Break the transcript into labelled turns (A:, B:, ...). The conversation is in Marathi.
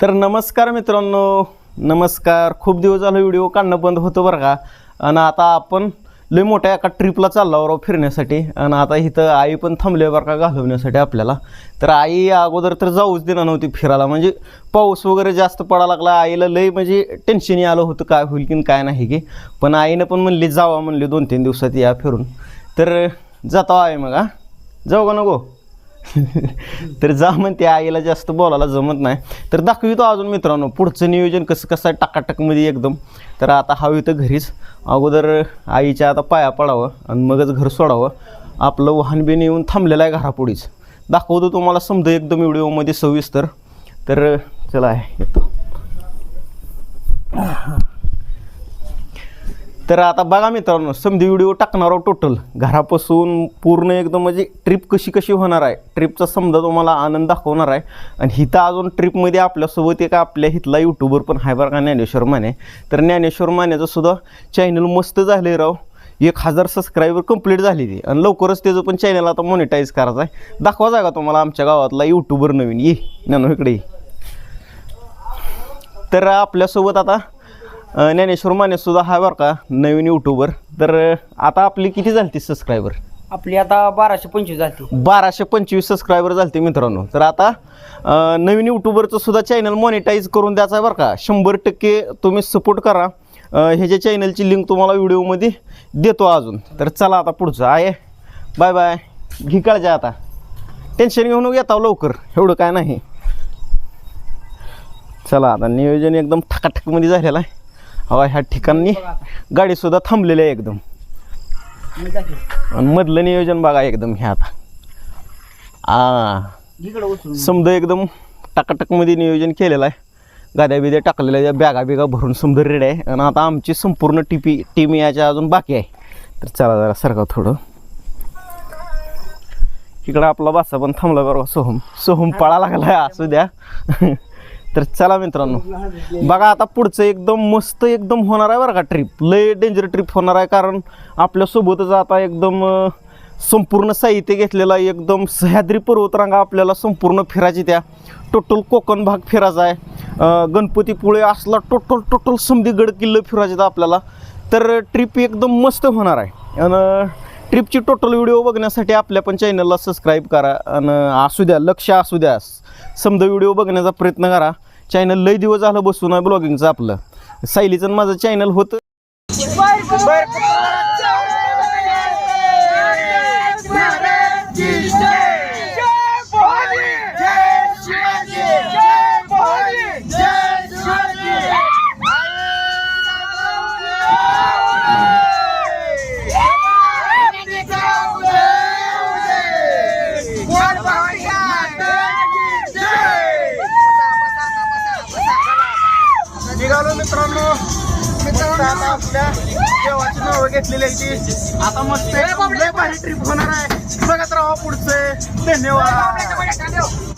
A: तर नमस्कार मित्रांनो नमस्कार. खूप दिवस झालं व्हिडिओ काढणं बंद होतं बरं का. आणि आता आपण लय मोठ्या एका ट्रिपला चालला आहोत फिरण्यासाठी. आणि आता इथं आई पण थांबली बरं का घालवण्यासाठी आपल्याला. तर आई अगोदर तर जाऊच देणार नव्हती फिरायला. म्हणजे पाऊस वगैरे जास्त पडायला लागला. आईला लय म्हणजे टेन्शन आलं होतं काय होईल की काय नाही की. पण आईनं पण म्हणली जावा म्हणली दोन तीन दिवसात या फिरून. तर जाता आहे मग हा. जाऊ का नको? तर जा म्हणते आईला जास्त बोलायला जमत नाही. तर दाखवितो अजून मित्रांनो पुढचं नियोजन कसं कसं आहे टाकाटकमध्ये एकदम. तर आता हवी तर घरीच. अगोदर आईच्या आता पाया पडावं आणि मगच घर सोडावं. आपलं वाहन बिन येऊन थांबलेलं आहे घरापुढीच. दाखवतो तुम्हाला समजा एकदम व्हिडिओमध्ये सविस्तर. तर चला येतो. तर आता बघा मित्रांनो समधी व्हिडिओ टाकणार आहोत टोटल घरापासून पूर्ण एकदम म्हणजे ट्रिप कशी कशी होणार आहे? ट्रिपचा समजा तुम्हाला आनंद दाखवणार आहे. आणि हिथं अजून ट्रिपमध्ये आपल्यासोबत एक आपल्या हिथला यूट्यूबर पण आहे बरं का ज्ञानेश्वर माने. तर ज्ञानेश्वर मानेचं सुद्धा चॅनल मस्त झाले राव. एक हजार सबस्क्रायबर कंप्लीट झाली ती. आणि लवकरच त्याचं पण चॅनल आता मॉनिटाईज करायचं आहे. दाखवा का तुम्हाला आमच्या गावातला यूट्यूबर नवीन. ये ज्ञानो इकडे ये. तर आपल्यासोबत आता ज्ञानेश्वर माने सुद्धा हा बरं का नवीन यूट्यूबर तर आता आपली किती झालती सबस्क्रायबर
B: आपली आता बाराशे पंचवीस झाली
A: बाराशे पंचवीस सबस्क्रायबर झालते मित्रांनो. तर आता अ, नवीन यूट्यूबरचं सुद्धा चॅनल मॉनिटाईज करून द्यायचं आहे बरं का. शंभर टक्के तुम्ही सपोर्ट करा. अ, ह्याच्या चॅनलची लिंक तुम्हाला व्हिडिओमध्ये देतो अजून. तर चला आता पुढचं. आहे. बाय बाय घी काळजी आता. टेन्शन घेऊन येता लवकर. एवढं काय नाही. चला आता नियोजन एकदम ठकाठकमध्ये झालेलं आहे. हवा ह्या ठिकाणी गाडीसुद्धा थांबलेली आहे एकदम. आणि मधलं नियोजन बघा एकदम हे आता. आ समजा एकदम टाकाटकमध्ये नियोजन केलेलं आहे. गाद्या बिद्या टाकलेल्या बॅगा बिगा भरून समजा रेड आहे. आणि आता आमची संपूर्ण टीपी टीम याच्या अजून बाकी आहे. तर चला जरा सरका थोडं. इकडं आपला बासा पण थांबला बरोबर सोहम. सोहम पळा लागलाय असू द्या. तर चला मित्रांनो बघा आता पुढचं एकदम मस्त एकदम होणार आहे बरं का ट्रिप लय डेंजर ट्रिप होणार आहे कारण आपल्यासोबतच आता एकदम संपूर्ण साहित्य घेतलेलं एकदम सह्याद्री पर्वतरांगा आपल्याला संपूर्ण फिरायची त्या. टोटल कोकण भाग फिरायचा आहे. गणपतीपुळे असला टोटल टोटल समधी गड किल्ले फिरायचे आपल्याला. तर ट्रिप एकदम मस्त होणार आहे. आणि ट्रिपची टोटल व्हिडिओ बघण्यासाठी आपल्या पण चॅनलला सबस्क्राईब करा आणि असू द्या लक्ष असू द्या. समजा व्हिडिओ बघण्याचा प्रयत्न करा. चॅनल लय दिवस झालं बसून आहे ब्लॉगिंगचं आपलं. सायलीचं माझं चॅनल होतं. मित्रांनो मित्रांनो आपल्या देवाची नावं घेतलेली आहे ती. आता मस्त भारी ट्रिप होणार आहे. बघत राहा पुढचे. धन्यवाद.